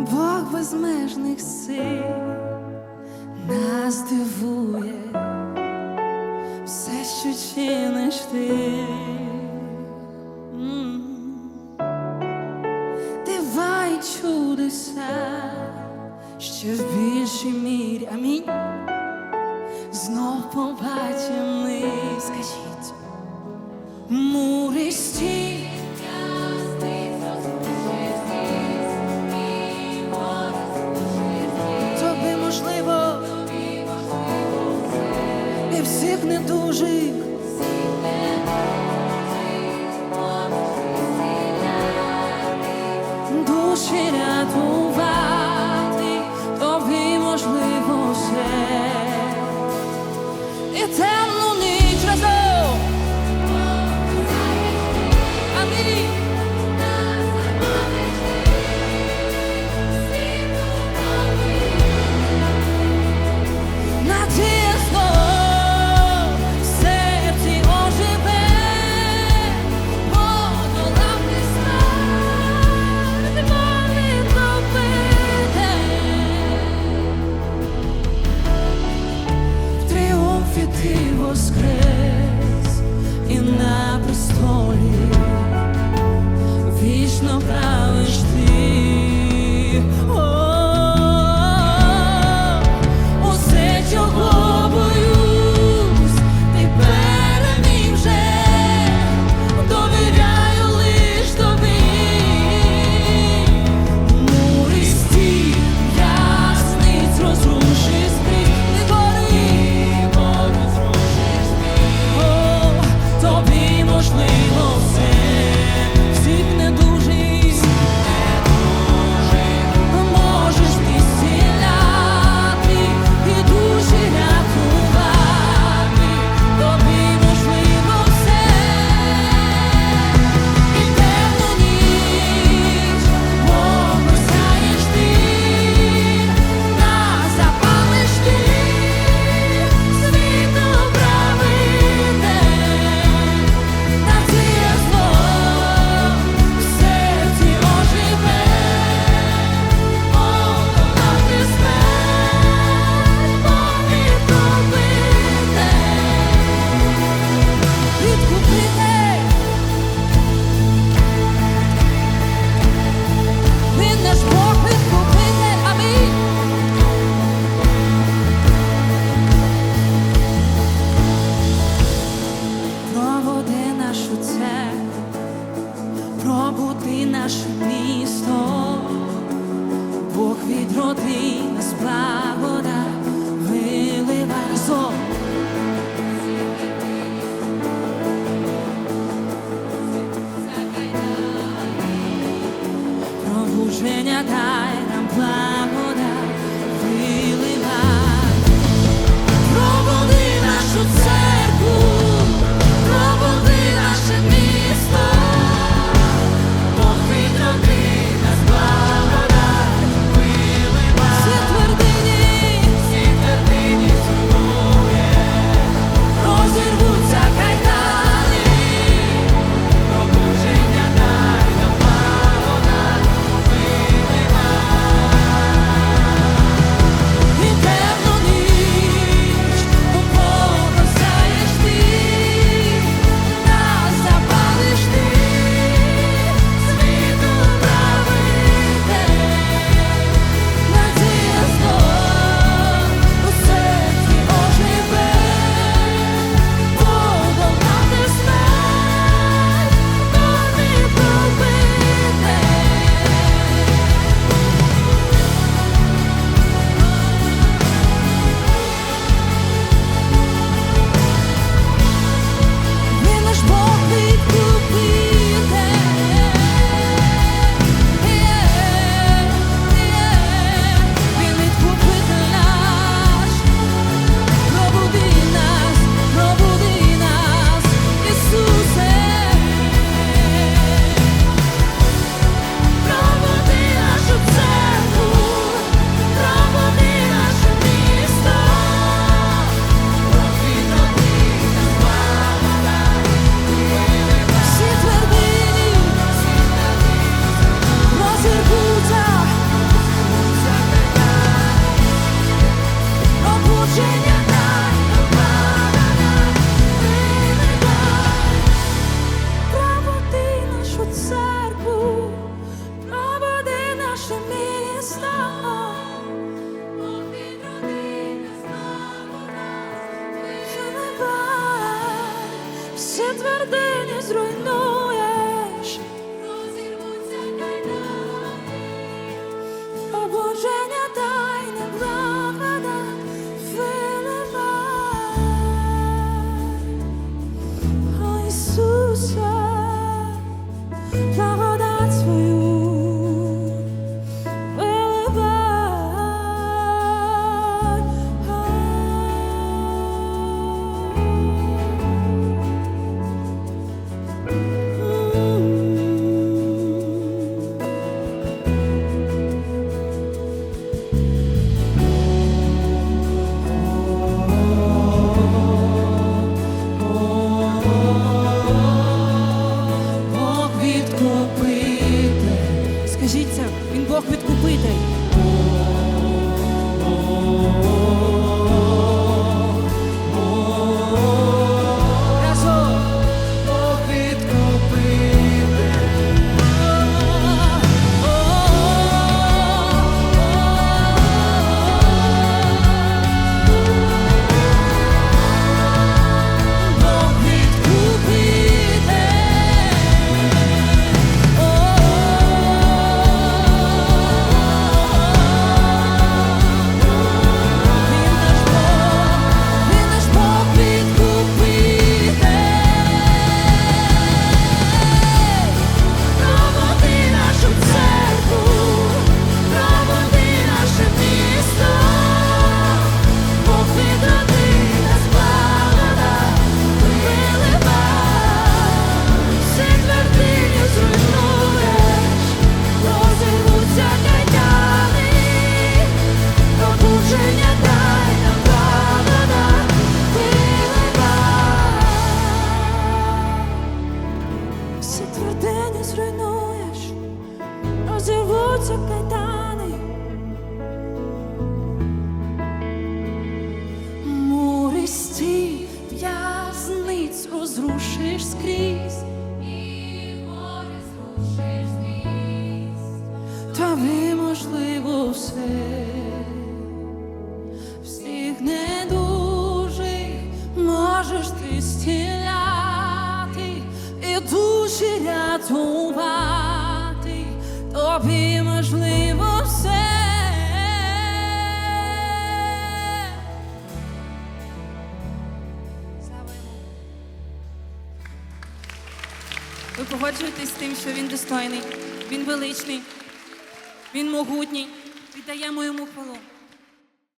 Бог безмежних сил нас дивує все, що чиниш ти. Дивай чудеса, що в більшій мірі. Амінь. Знов побачимо ми, скажіть, мури стій. можливо, і всіх не дуже. Душі рятують. Звідки ти воскрес и на престоле вічно прав. Знову ти наше місто, Бог відроди нас благода, вилива разом. Пробуження дай нам благо. твердині зруйно. све, всіх недужих можеш ти стіляти і душі рятувати, тобі можливо все. Ви погоджуєтесь тим, що він достойний, він величний, він могутній даємо йому хвалу.